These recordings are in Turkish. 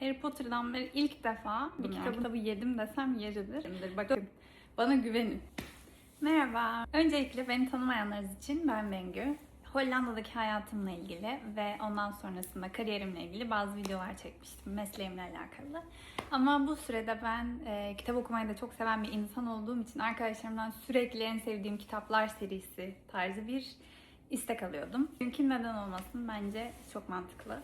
Harry Potter'dan beri ilk defa bir kitabı yedim desem yeridir. Bakın bana güvenin. Merhaba. Öncelikle beni tanımayanlarınız için ben Bengü. Hollanda'daki hayatımla ilgili ve ondan sonrasında kariyerimle ilgili bazı videolar çekmiştim mesleğimle alakalı. Ama bu sürede ben e, kitap okumayı da çok seven bir insan olduğum için arkadaşlarımdan sürekli en sevdiğim kitaplar serisi tarzı bir istek alıyordum. Çünkü neden olmasın bence çok mantıklı.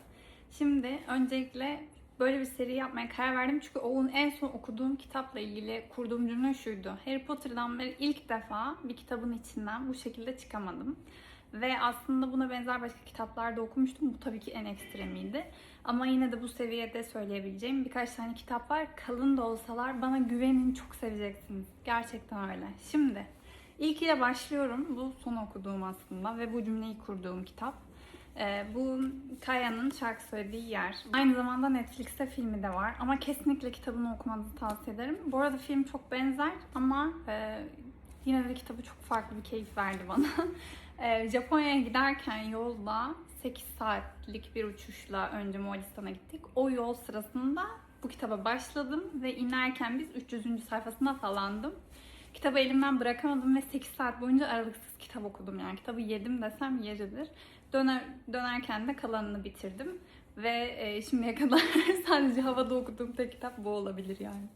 Şimdi öncelikle böyle bir seri yapmaya karar verdim. Çünkü o en son okuduğum kitapla ilgili kurduğum cümle şuydu. Harry Potter'dan beri ilk defa bir kitabın içinden bu şekilde çıkamadım. Ve aslında buna benzer başka kitaplarda okumuştum. Bu tabii ki en ekstremiydi. Ama yine de bu seviyede söyleyebileceğim birkaç tane kitap var. Kalın da olsalar bana güvenin çok seveceksiniz. Gerçekten öyle. Şimdi ilkiyle başlıyorum. Bu son okuduğum aslında ve bu cümleyi kurduğum kitap. Ee, bu Kaya'nın şarkı söylediği yer. Aynı zamanda Netflix'te filmi de var ama kesinlikle kitabını okumanızı tavsiye ederim. Bu arada film çok benzer ama e, yine de kitabı çok farklı bir keyif verdi bana. e, Japonya'ya giderken yolda 8 saatlik bir uçuşla önce Moğolistan'a gittik. O yol sırasında bu kitaba başladım ve inerken biz 300. sayfasında falandım. Kitabı elimden bırakamadım ve 8 saat boyunca aralıksız kitap okudum yani. Kitabı yedim desem yeridir. Döner, dönerken de kalanını bitirdim. Ve e, şimdiye kadar sadece havada okuduğum tek kitap bu olabilir yani.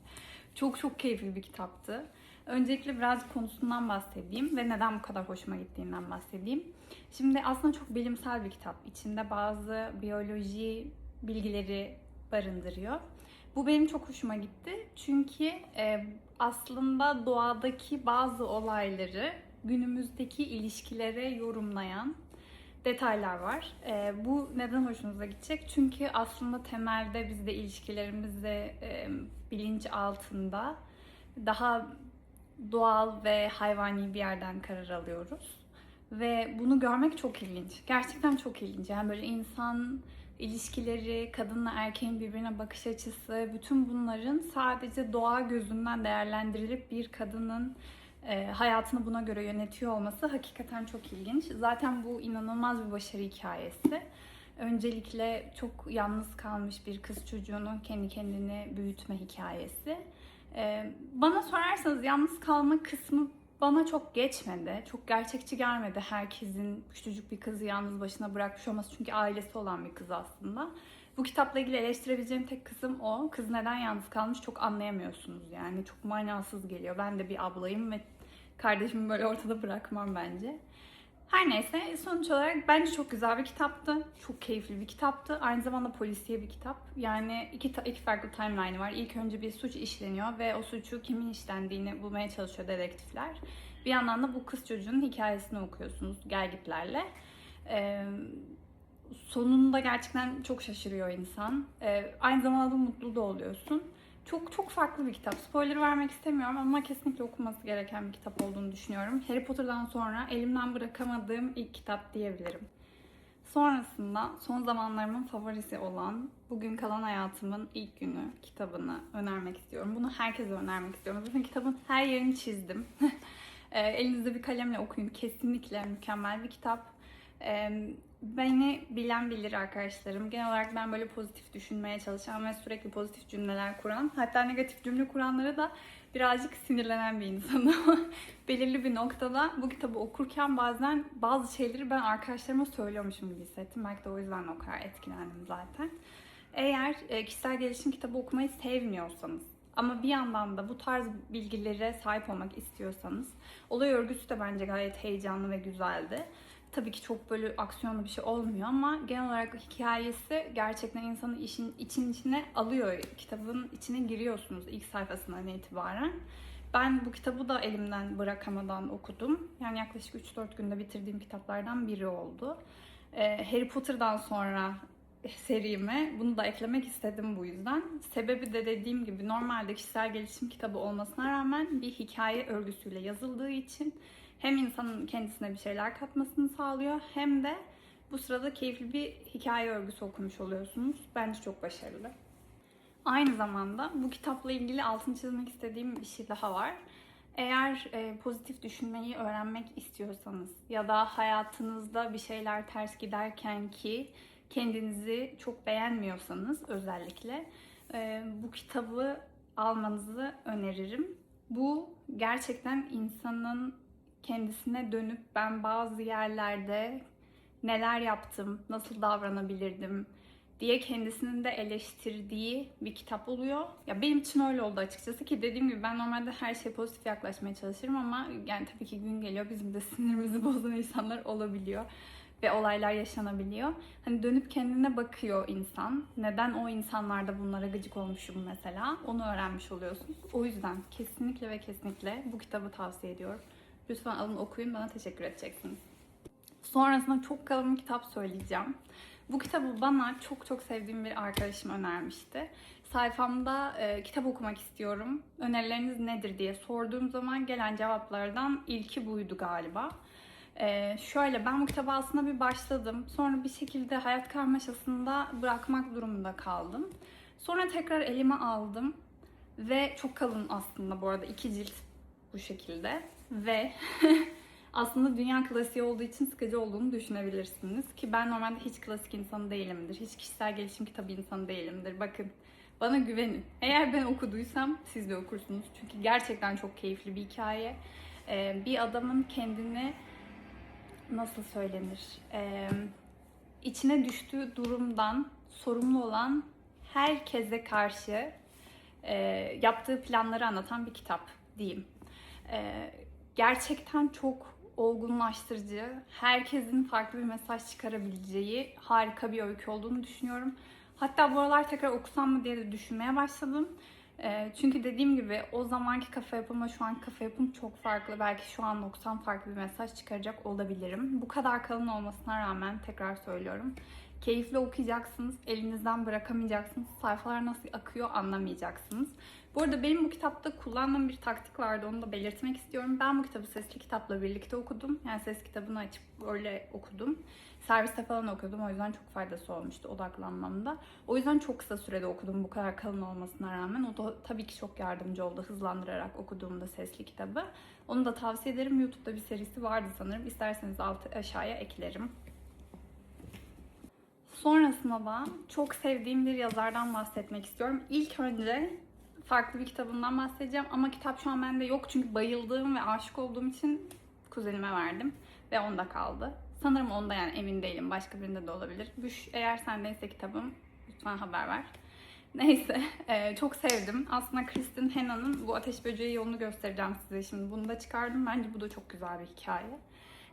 Çok çok keyifli bir kitaptı. Öncelikle birazcık konusundan bahsedeyim ve neden bu kadar hoşuma gittiğinden bahsedeyim. Şimdi aslında çok bilimsel bir kitap. İçinde bazı biyoloji bilgileri barındırıyor. Bu benim çok hoşuma gitti. Çünkü e, aslında doğadaki bazı olayları günümüzdeki ilişkilere yorumlayan detaylar var. E, bu neden hoşunuza gidecek? Çünkü aslında temelde biz de ilişkilerimizde e, bilinç altında daha doğal ve hayvani bir yerden karar alıyoruz. Ve bunu görmek çok ilginç. Gerçekten çok ilginç. Yani böyle insan ilişkileri, kadınla erkeğin birbirine bakış açısı, bütün bunların sadece doğa gözünden değerlendirilip bir kadının e, hayatını buna göre yönetiyor olması hakikaten çok ilginç. Zaten bu inanılmaz bir başarı hikayesi. Öncelikle çok yalnız kalmış bir kız çocuğunun kendi kendini büyütme hikayesi. E, bana sorarsanız yalnız kalma kısmı bana çok geçmedi. Çok gerçekçi gelmedi herkesin küçücük bir kızı yalnız başına bırakmış olması. Çünkü ailesi olan bir kız aslında. Bu kitapla ilgili eleştirebileceğim tek kısım o. Kız neden yalnız kalmış çok anlayamıyorsunuz yani. Çok manasız geliyor. Ben de bir ablayım ve kardeşimi böyle ortada bırakmam bence. Her neyse sonuç olarak bence çok güzel bir kitaptı. Çok keyifli bir kitaptı. Aynı zamanda polisiye bir kitap. Yani iki, iki farklı timeline var. İlk önce bir suç işleniyor ve o suçu kimin işlendiğini bulmaya çalışıyor dedektifler. Bir yandan da bu kız çocuğun hikayesini okuyorsunuz gelgitlerle. Ee, sonunda gerçekten çok şaşırıyor insan. Ee, aynı zamanda da mutlu da oluyorsun. Çok çok farklı bir kitap. Spoiler vermek istemiyorum ama kesinlikle okunması gereken bir kitap olduğunu düşünüyorum. Harry Potter'dan sonra elimden bırakamadığım ilk kitap diyebilirim. Sonrasında son zamanlarımın favorisi olan Bugün Kalan Hayatımın ilk günü kitabını önermek istiyorum. Bunu herkese önermek istiyorum. Zaten kitabın her yerini çizdim. Ee, elinizde bir kalemle okuyun. Kesinlikle mükemmel bir kitap. Beni bilen bilir arkadaşlarım. Genel olarak ben böyle pozitif düşünmeye çalışan ve sürekli pozitif cümleler kuran, hatta negatif cümle kuranlara da birazcık sinirlenen bir insanım. Belirli bir noktada bu kitabı okurken bazen bazı şeyleri ben arkadaşlarıma söylüyormuşum gibi hissettim. Belki de o yüzden o kadar etkilendim zaten. Eğer e, kişisel gelişim kitabı okumayı sevmiyorsanız ama bir yandan da bu tarz bilgilere sahip olmak istiyorsanız olay örgüsü de bence gayet heyecanlı ve güzeldi. Tabii ki çok böyle aksiyonlu bir şey olmuyor ama genel olarak hikayesi gerçekten insanı işin için içine alıyor. Kitabın içine giriyorsunuz ilk sayfasından itibaren. Ben bu kitabı da elimden bırakamadan okudum. Yani yaklaşık 3-4 günde bitirdiğim kitaplardan biri oldu. Ee, Harry Potter'dan sonra serime bunu da eklemek istedim bu yüzden. Sebebi de dediğim gibi normalde kişisel gelişim kitabı olmasına rağmen bir hikaye örgüsüyle yazıldığı için hem insanın kendisine bir şeyler katmasını sağlıyor hem de bu sırada keyifli bir hikaye örgüsü okumuş oluyorsunuz. Bence çok başarılı. Aynı zamanda bu kitapla ilgili altını çizmek istediğim bir şey daha var. Eğer e, pozitif düşünmeyi öğrenmek istiyorsanız ya da hayatınızda bir şeyler ters giderken ki kendinizi çok beğenmiyorsanız özellikle e, bu kitabı almanızı öneririm. Bu gerçekten insanın kendisine dönüp ben bazı yerlerde neler yaptım, nasıl davranabilirdim diye kendisinin de eleştirdiği bir kitap oluyor. Ya benim için öyle oldu açıkçası ki dediğim gibi ben normalde her şeye pozitif yaklaşmaya çalışırım ama yani tabii ki gün geliyor bizim de sinirimizi bozan insanlar olabiliyor ve olaylar yaşanabiliyor. Hani dönüp kendine bakıyor insan. Neden o insanlarda bunlara gıcık olmuşum mesela? Onu öğrenmiş oluyorsunuz. O yüzden kesinlikle ve kesinlikle bu kitabı tavsiye ediyorum. Lütfen alın okuyun bana teşekkür edeceksiniz. Sonrasında çok kalın bir kitap söyleyeceğim. Bu kitabı bana çok çok sevdiğim bir arkadaşım önermişti. Sayfamda e, kitap okumak istiyorum. Önerileriniz nedir diye sorduğum zaman gelen cevaplardan ilki buydu galiba. E, şöyle ben bu kitaba aslında bir başladım. Sonra bir şekilde hayat karmaşasında bırakmak durumunda kaldım. Sonra tekrar elime aldım. Ve çok kalın aslında bu arada iki cilt bu şekilde. Ve aslında dünya klasiği olduğu için sıkıcı olduğunu düşünebilirsiniz. Ki ben normalde hiç klasik insanı değilimdir. Hiç kişisel gelişim kitabı insanı değilimdir. Bakın bana güvenin. Eğer ben okuduysam siz de okursunuz. Çünkü gerçekten çok keyifli bir hikaye. Ee, bir adamın kendini nasıl söylenir? Ee, içine düştüğü durumdan sorumlu olan herkese karşı e, yaptığı planları anlatan bir kitap diyeyim. E, gerçekten çok olgunlaştırıcı, herkesin farklı bir mesaj çıkarabileceği harika bir öykü olduğunu düşünüyorum. Hatta bu aralar tekrar okusam mı diye de düşünmeye başladım. E, çünkü dediğim gibi o zamanki kafa yapımla şu anki kafa yapım çok farklı. Belki şu an okusam farklı bir mesaj çıkaracak olabilirim. Bu kadar kalın olmasına rağmen tekrar söylüyorum. Keyifli okuyacaksınız, elinizden bırakamayacaksınız. Sayfalar nasıl akıyor anlamayacaksınız. Bu arada benim bu kitapta kullandığım bir taktik vardı onu da belirtmek istiyorum. Ben bu kitabı sesli kitapla birlikte okudum. Yani ses kitabını açıp öyle okudum. Serviste falan okudum o yüzden çok faydası olmuştu odaklanmamda. O yüzden çok kısa sürede okudum bu kadar kalın olmasına rağmen. O da tabii ki çok yardımcı oldu hızlandırarak okuduğumda sesli kitabı. Onu da tavsiye ederim. YouTube'da bir serisi vardı sanırım. İsterseniz alt aşağıya eklerim. Sonrasında da çok sevdiğim bir yazardan bahsetmek istiyorum. İlk önce farklı bir kitabından bahsedeceğim ama kitap şu an bende yok çünkü bayıldığım ve aşık olduğum için kuzenime verdim ve onda kaldı. Sanırım onda yani emin değilim. Başka birinde de olabilir. Büş eğer sendeyse kitabım lütfen haber ver. Neyse e, çok sevdim. Aslında Kristin Henna'nın bu Ateş Böceği yolunu göstereceğim size şimdi. Bunu da çıkardım. Bence bu da çok güzel bir hikaye.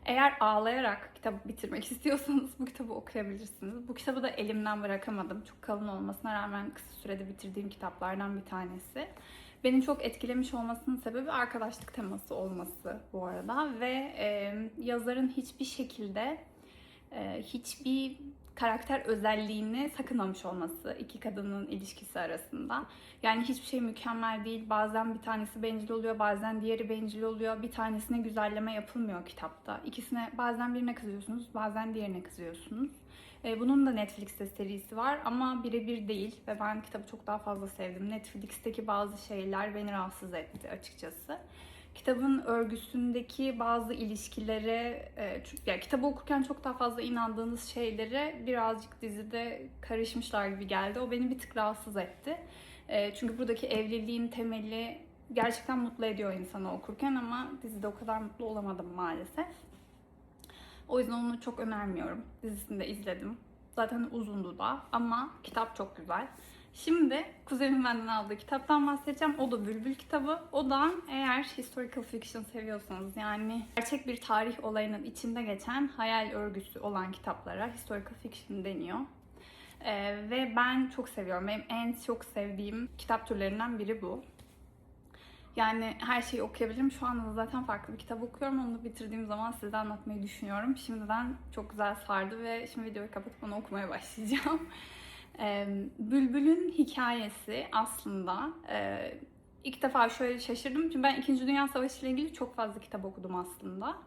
Eğer ağlayarak kitabı bitirmek istiyorsanız bu kitabı okuyabilirsiniz. Bu kitabı da elimden bırakamadım. Çok kalın olmasına rağmen kısa sürede bitirdiğim kitaplardan bir tanesi. Beni çok etkilemiş olmasının sebebi arkadaşlık teması olması bu arada. Ve e, yazarın hiçbir şekilde e, hiçbir karakter özelliğini sakınmamış olması iki kadının ilişkisi arasında. Yani hiçbir şey mükemmel değil. Bazen bir tanesi bencil oluyor, bazen diğeri bencil oluyor. Bir tanesine güzelleme yapılmıyor kitapta. İkisine bazen birine kızıyorsunuz, bazen diğerine kızıyorsunuz. E, bunun da Netflix'te serisi var ama birebir değil ve ben kitabı çok daha fazla sevdim. Netflix'teki bazı şeyler beni rahatsız etti açıkçası kitabın örgüsündeki bazı ilişkilere, e, yani kitabı okurken çok daha fazla inandığınız şeylere birazcık dizide karışmışlar gibi geldi. O beni bir tık rahatsız etti. E, çünkü buradaki evliliğin temeli gerçekten mutlu ediyor insanı okurken ama dizide o kadar mutlu olamadım maalesef. O yüzden onu çok önermiyorum. Dizisini de izledim. Zaten uzundu da ama kitap çok güzel. Şimdi kuzenimin benden aldığı kitaptan bahsedeceğim. O da Bülbül kitabı. O da eğer historical fiction seviyorsanız yani gerçek bir tarih olayının içinde geçen hayal örgüsü olan kitaplara historical fiction deniyor. Ee, ve ben çok seviyorum. Benim en çok sevdiğim kitap türlerinden biri bu. Yani her şeyi okuyabilirim. Şu anda da zaten farklı bir kitap okuyorum. Onu bitirdiğim zaman size anlatmayı düşünüyorum. Şimdiden çok güzel sardı ve şimdi videoyu kapatıp onu okumaya başlayacağım. Bülbül'ün hikayesi aslında ilk defa şöyle şaşırdım. Çünkü ben 2. Dünya Savaşı ile ilgili çok fazla kitap okudum aslında.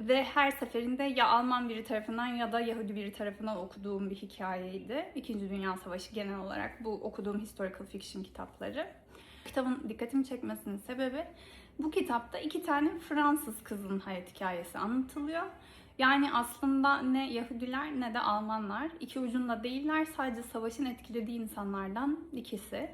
ve her seferinde ya Alman biri tarafından ya da Yahudi biri tarafından okuduğum bir hikayeydi. İkinci Dünya Savaşı genel olarak bu okuduğum historical fiction kitapları. Kitabın dikkatimi çekmesinin sebebi bu kitapta iki tane Fransız kızın hayat hikayesi anlatılıyor. Yani aslında ne Yahudiler ne de Almanlar iki ucunda değiller. Sadece savaşın etkilediği insanlardan ikisi.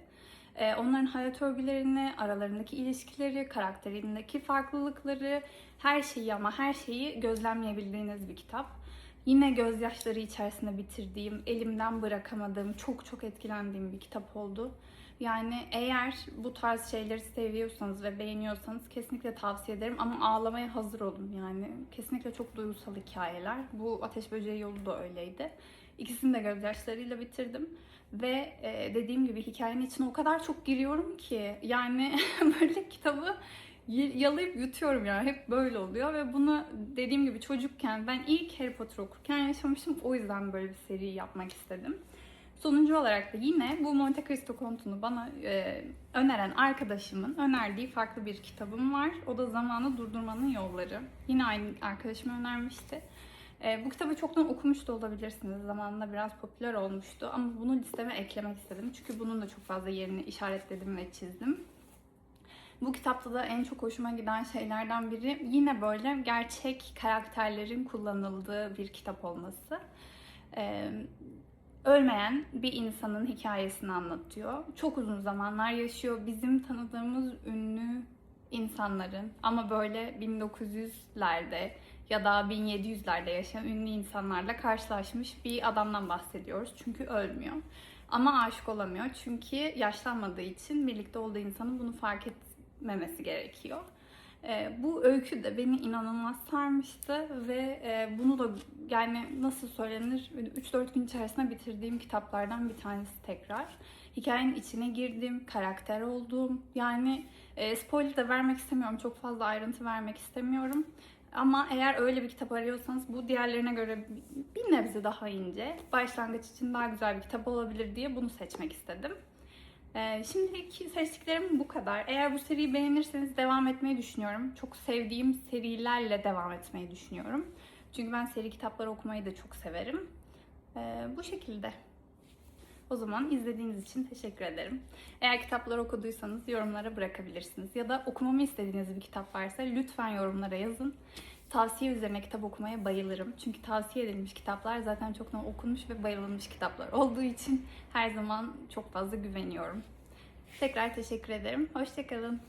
Ee, onların hayat örgülerini, aralarındaki ilişkileri, karakterindeki farklılıkları, her şeyi ama her şeyi gözlemleyebildiğiniz bir kitap. Yine gözyaşları içerisinde bitirdiğim, elimden bırakamadığım, çok çok etkilendiğim bir kitap oldu. Yani eğer bu tarz şeyleri seviyorsanız ve beğeniyorsanız kesinlikle tavsiye ederim ama ağlamaya hazır olun yani. Kesinlikle çok duygusal hikayeler. Bu Ateş Böceği Yolu da öyleydi. İkisini de gözyaşlarıyla bitirdim. Ve e, dediğim gibi hikayenin içine o kadar çok giriyorum ki yani böyle kitabı yalayıp yutuyorum yani hep böyle oluyor ve bunu dediğim gibi çocukken ben ilk Harry Potter okurken yaşamıştım o yüzden böyle bir seri yapmak istedim. Sonuncu olarak da yine bu Monte Cristo kontunu bana e, öneren arkadaşımın önerdiği farklı bir kitabım var. O da Zamanı Durdurmanın Yolları. Yine aynı arkadaşım önermişti. E, bu kitabı çoktan okumuş da olabilirsiniz. Zamanında biraz popüler olmuştu ama bunu listeme eklemek istedim. Çünkü bunun da çok fazla yerini işaretledim ve çizdim. Bu kitapta da en çok hoşuma giden şeylerden biri yine böyle gerçek karakterlerin kullanıldığı bir kitap olması. Ee, ölmeyen bir insanın hikayesini anlatıyor. Çok uzun zamanlar yaşıyor. Bizim tanıdığımız ünlü insanların ama böyle 1900'lerde ya da 1700'lerde yaşayan ünlü insanlarla karşılaşmış bir adamdan bahsediyoruz. Çünkü ölmüyor. Ama aşık olamıyor. Çünkü yaşlanmadığı için birlikte olduğu insanın bunu fark etmemesi gerekiyor. Ee, bu öykü de beni inanılmaz sarmıştı ve e, bunu da yani nasıl söylenir 3-4 gün içerisinde bitirdiğim kitaplardan bir tanesi tekrar. Hikayenin içine girdim, karakter oldum. Yani e, spoiler da vermek istemiyorum, çok fazla ayrıntı vermek istemiyorum. Ama eğer öyle bir kitap arıyorsanız bu diğerlerine göre bir nebze daha ince, başlangıç için daha güzel bir kitap olabilir diye bunu seçmek istedim. Ee, şimdiki seçtiklerim bu kadar. Eğer bu seriyi beğenirseniz devam etmeyi düşünüyorum. Çok sevdiğim serilerle devam etmeyi düşünüyorum. Çünkü ben seri kitapları okumayı da çok severim. Ee, bu şekilde. O zaman izlediğiniz için teşekkür ederim. Eğer kitapları okuduysanız yorumlara bırakabilirsiniz. Ya da okumamı istediğiniz bir kitap varsa lütfen yorumlara yazın. Tavsiye üzerine kitap okumaya bayılırım. Çünkü tavsiye edilmiş kitaplar zaten çoktan okunmuş ve bayılılmış kitaplar olduğu için her zaman çok fazla güveniyorum. Tekrar teşekkür ederim. Hoşçakalın.